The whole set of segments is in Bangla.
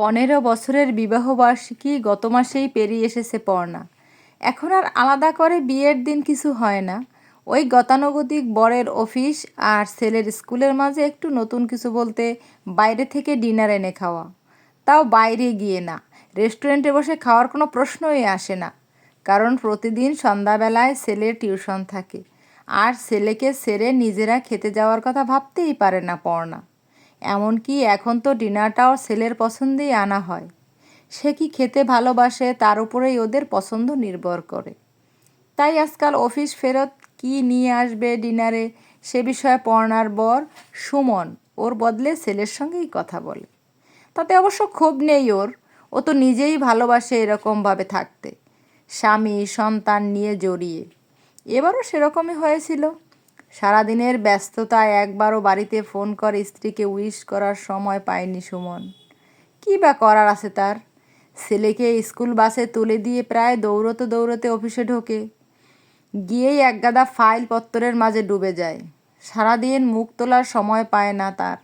পনেরো বছরের বিবাহবার্ষিকী গত মাসেই পেরিয়ে এসেছে পর্ণা। এখন আর আলাদা করে বিয়ের দিন কিছু হয় না। ওই গতানুগতিক বরের অফিস আর ছেলের স্কুলের মাঝে একটু নতুন কিছু বলতে বাইরে থেকে ডিনার এনে খাওয়া। তাও বাইরে গিয়ে না, রেস্টুরেন্টে বসে খাওয়ার কোনো প্রশ্নই আসে না। কারণ প্রতিদিন সন্ধ্যাবেলায় ছেলের টিউশন থাকে। আর ছেলেকে ছেড়ে নিজেরা খেতে যাওয়ার কথা ভাবতেই পারে না পর্ণা। এমনকি এখন তো ডিনারটাও ছেলের পছন্দেই আনা হয়। সে কি খেতে ভালোবাসে তার উপরেই ওদের পছন্দ নির্ভর করে। তাই আজকাল অফিস ফেরত কি নিয়ে আসবে ডিনারে সে বিষয়ে পড়নার বর সুমন ওর বদলে ছেলের সঙ্গেই কথা বলে। তাতে অবশ্য ক্ষোভ নেই ওর। ও তো নিজেই ভালোবাসে এরকমভাবে থাকতে। স্বামী সন্তান নিয়ে জড়িয়ে। এবারও সেরকমই হয়েছিল। সারাদিনের ব্যস্ততায় একবারও বাড়িতে ফোন করে স্ত্রীকে উইশ করার সময় পায়নি সুমন। কী বা করার আছে তার? ছেলেকে স্কুল বাসে তুলে দিয়ে প্রায় দৌড়তে দৌড়তে অফিসে ঢোকে। গিয়েই একগাদা ফাইল পত্তরের মাঝে ডুবে যায়। সারাদিন মুখ তোলার সময় পায় না তার।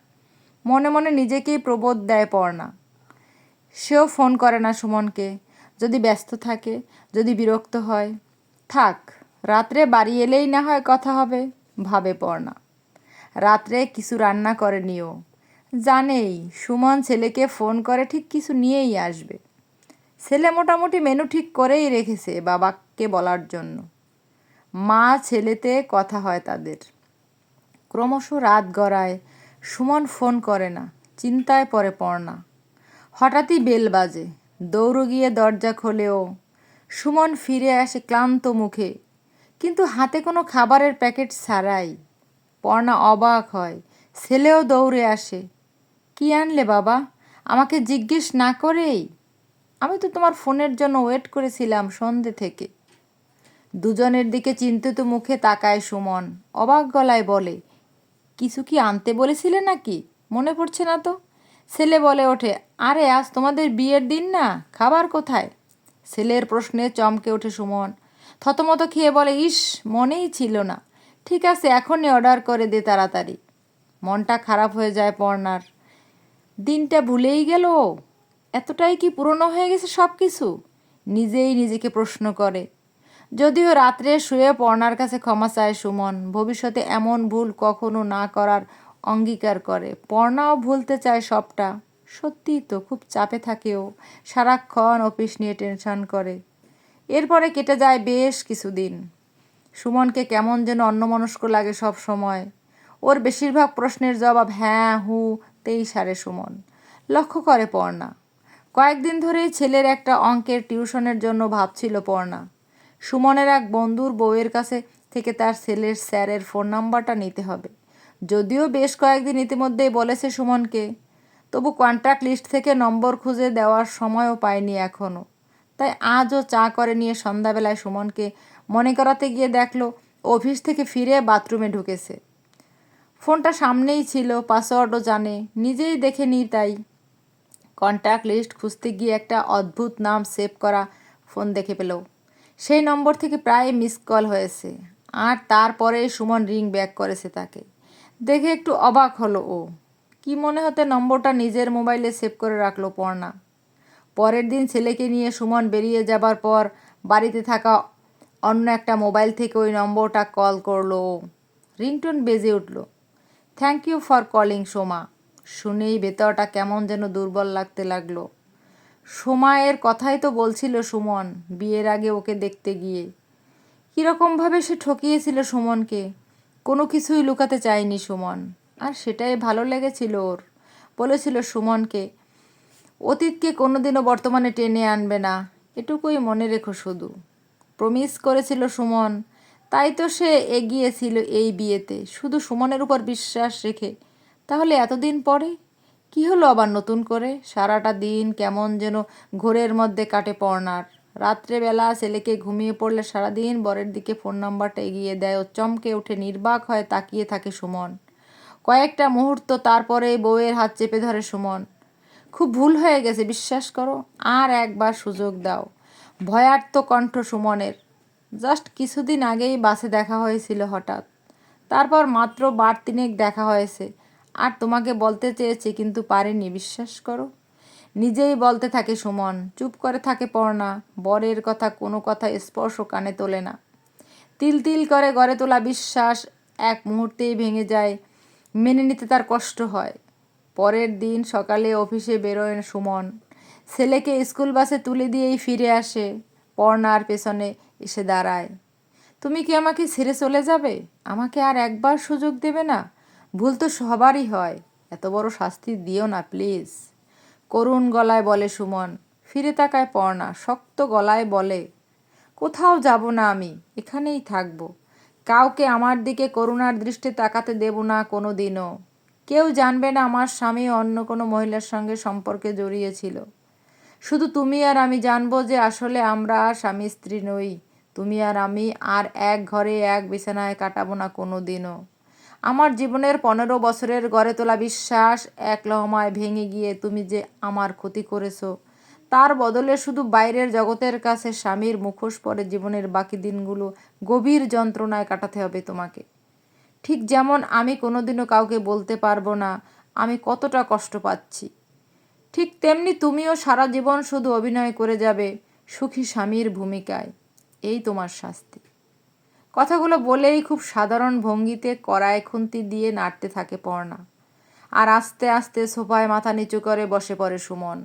মনে মনে নিজেকেই প্রবোধ দেয় পড়না সেও ফোন করে না সুমনকে। যদি ব্যস্ত থাকে, যদি বিরক্ত হয়। থাক, রাত্রে বাড়ি এলেই না হয় কথা হবে। ভাবে পড়না। রাত্রে কিছু রান্না করে নিও। জানেই, সুমন ছেলেকে ফোন করে ঠিক কিছু নিয়েই আসবে। ছেলে মোটামুটি মেনু ঠিক করেই রেখেছে বাবাকে বলার জন্য। মা ছেলেতে কথা হয় তাদের। ক্রমশ রাত গড়ায় সুমন ফোন করে না, চিন্তায় পড়ে পড়না। হঠাৎই বেল বাজে, দৌড় গিয়ে দরজা খোলেও সুমন ফিরে আসে ক্লান্ত মুখে। কিন্তু হাতে কোনো খাবারের প্যাকেট ছাড়াই। পর্ণা অবাক হয়, ছেলেও দৌড়ে আসে। কি আনলে বাবা? আমাকে জিজ্ঞেস না করেই? আমি তো তোমার ফোনের জন্য ওয়েট করেছিলাম সন্ধে থেকে। দুজনের দিকে চিন্তিত মুখে তাকায় সুমন, অবাক গলায় বলে, কিছু কি আনতে বলেছিলে নাকি? মনে পড়ছে না তো? ছেলে বলে ওঠে, আরে, আজ তোমাদের বিয়ের দিন না, খাবার কোথায়? ছেলের প্রশ্নে চমকে ওঠে সুমন থতমত খেয়ে বলে, ইস, মনেই ছিল না। ঠিক আছে, এখনই অর্ডার করে দে তাড়াতাড়ি। মনটা খারাপ হয়ে যায় পর্নার দিনটা ভুলেই গেল। এতটাই কি পুরনো হয়ে গেছে সব কিছু নিজেই নিজেকে প্রশ্ন করে। যদিও রাত্রে শুয়ে পর্নার কাছে ক্ষমা চায় সুমন, ভবিষ্যতে এমন ভুল কখনো না করার অঙ্গীকার করে। পর্ণাও ভুলতে চায় সবটা। সত্যিই তো খুব চাপে থাকেও, সারাক্ষণ অফিস নিয়ে টেনশন করে। এরপরে কেটে যায় বেশ কিছুদিন। সুমনকে কেমন যেন অন্যমনস্ক লাগে সব সময়। ওর বেশিরভাগ প্রশ্নের জবাব হ্যাঁ হু, তেই সারে সুমন। লক্ষ্য করে পর্ণা। কয়েকদিন ধরেই ছেলের একটা অঙ্কের টিউশনের জন্য ভাবছিল পর্ণা। সুমনের এক বন্ধুর বউয়ের কাছে থেকে তার ছেলের স্যারের ফোন নাম্বারটা নিতে হবে। যদিও বেশ কয়েকদিন ইতিমধ্যেই বলেছে সুমনকে। তবু কন্ট্যাক্ট লিস্ট থেকে নম্বর খুঁজে দেওয়ার সময়ও পায়নি এখনও তাই আজও চা করে নিয়ে সন্ধ্যাবেলায় সুমনকে মনে করাতে গিয়ে দেখল অফিস থেকে ফিরে বাথরুমে ঢুকেছে। ফোনটা সামনেই ছিল, পাসওয়ার্ডও জানে, নিজেই দেখে নিই তাই। কন্ট্যাক্ট লিস্ট খুঁজতে গিয়ে একটা অদ্ভুত নাম সেভ করা ফোন দেখে পেল। সেই নম্বর থেকে প্রায় মিস কল হয়েছে। আর তারপরে সুমন রিং ব্যাক করেছে তাকে। দেখে একটু অবাক হলো ও। কি মনে হতে নম্বরটা নিজের মোবাইলে সেভ করে রাখল পর্ণা। পরের দিন ছেলেকে নিয়ে সুমন বেরিয়ে যাবার পর বাড়িতে থাকা অন্য একটা মোবাইল থেকে ওই নম্বরটা কল করল। রিংটোন বেজে উঠল। Thank you for calling Soma. শুনেই ভেতরটা কেমন যেন দুর্বল লাগতে লাগল। সময়ের কথাই তো বলছিল সুমন বিয়ের আগে ওকে দেখতে গিয়ে। কীরকমভাবে সে ঠকিয়েছিল সুমনকে, কোনো কিছুই লুকাতে চায়নি সুমন। আর সেটাই ভালো লেগেছিল ওর। বলেছিল সুমনকে অতীতকে কোনোদিনও বর্তমানে টেনে আনবে না। এটুকুই মনে রেখো শুধু। প্রমিস করেছিল সুমন, তাই তো সে এগিয়েছিল এই বিয়েতে। শুধু সুমনের উপর বিশ্বাস রেখে। তাহলে এতদিন পরে? কি হলো আবার নতুন করে? সারাটা দিন কেমন যেন ঘোরের মধ্যে কাটে পড়নার রাত্রেবেলা ছেলেকে ঘুমিয়ে পড়লে সারাদিন বরের দিকে ফোন নাম্বারটা এগিয়ে দেয় ও চমকে উঠে নির্বাক হয়ে তাকিয়ে থাকে সুমন। কয়েকটা মুহূর্ত তারপরে বউয়ের হাত চেপে ধরে সুমন। খুব ভুল হয়ে গেছে, বিশ্বাস করো। আর একবার সুযোগ দাও। ভয়ার্ত কণ্ঠ সুমনের। জাস্ট কিছুদিন আগেই বাসে দেখা হয়েছিল হঠাৎ। তারপর মাত্র বার তিনেক দেখা হয়েছে। আর তোমাকে বলতে চেয়েছে, কিন্তু পারেনি, বিশ্বাস করো। নিজেই বলতে থাকে সুমন, চুপ করে থাকে পর্ণা, বরের কথা কোনো কথা স্পর্শ কানে তোলে না। তিল তিল করে গড়ে তোলা বিশ্বাস এক মুহূর্তেই ভেঙে যায়। মেনে নিতে তার কষ্ট হয়। পরের দিন সকালে অফিসে বেরোয় সুমন। ছেলেকে স্কুল বাসে তুলে দিয়েই ফিরে আসে। পর্ণার পেছনে এসে দাঁড়ায়। তুমি কি আমাকে ছেড়ে চলে যাবে? আমাকে আর একবার সুযোগ দেবে না? ভুল তো সবারই হয়। এত বড় শাস্তি দিও না, প্লিজ। করুণ গলায় বলে সুমন। ফিরে তাকায় পর্ণা। শক্ত গলায় বলে, কোথাও যাব না আমি। এখানেই থাকব। কাউকে আমার দিকে করুণার দৃষ্টি তাকাতে দেব না কোনো দিনও কেউ জানবে না আমার স্বামী অন্য কোনো মহিলার সঙ্গে সম্পর্কে জড়িয়েছিল শুধু তুমি আর আমি জানব যে আসলে আমরা স্বামী স্ত্রী নই। তুমি আর আমি আর এক ঘরে এক বিছানায় কাটাবো না কোনো দিনও আমার জীবনের পনেরো বছরের গড়ে তোলা বিশ্বাস এক লহমায় ভেঙে গিয়ে তুমি যে আমার ক্ষতি করেছ, তার বদলে শুধু বাইরের জগতের কাছে স্বামীর মুখোশ পরে জীবনের বাকি দিনগুলো গভীর যন্ত্রণায় কাটাতে হবে তোমাকে। ঠিক যেমন আমি কোনোদিনও কাউকে বলতে পারব না, আমি কতটা কষ্ট পাচ্ছি। ঠিক তেমনি তুমিও সারা জীবন শুধু অভিনয় করে যাবে, সুখী স্বামীর ভূমিকায়। এই তোমার শাস্তি। কথাগুলো বলেই খুব সাধারণ ভঙ্গিতে কড়ায় খুন্তি দিয়ে নাড়তে থাকে পর্ণা। আর আস্তে আস্তে সোফায় মাথা নিচু করে বসে পড়ে সুমন।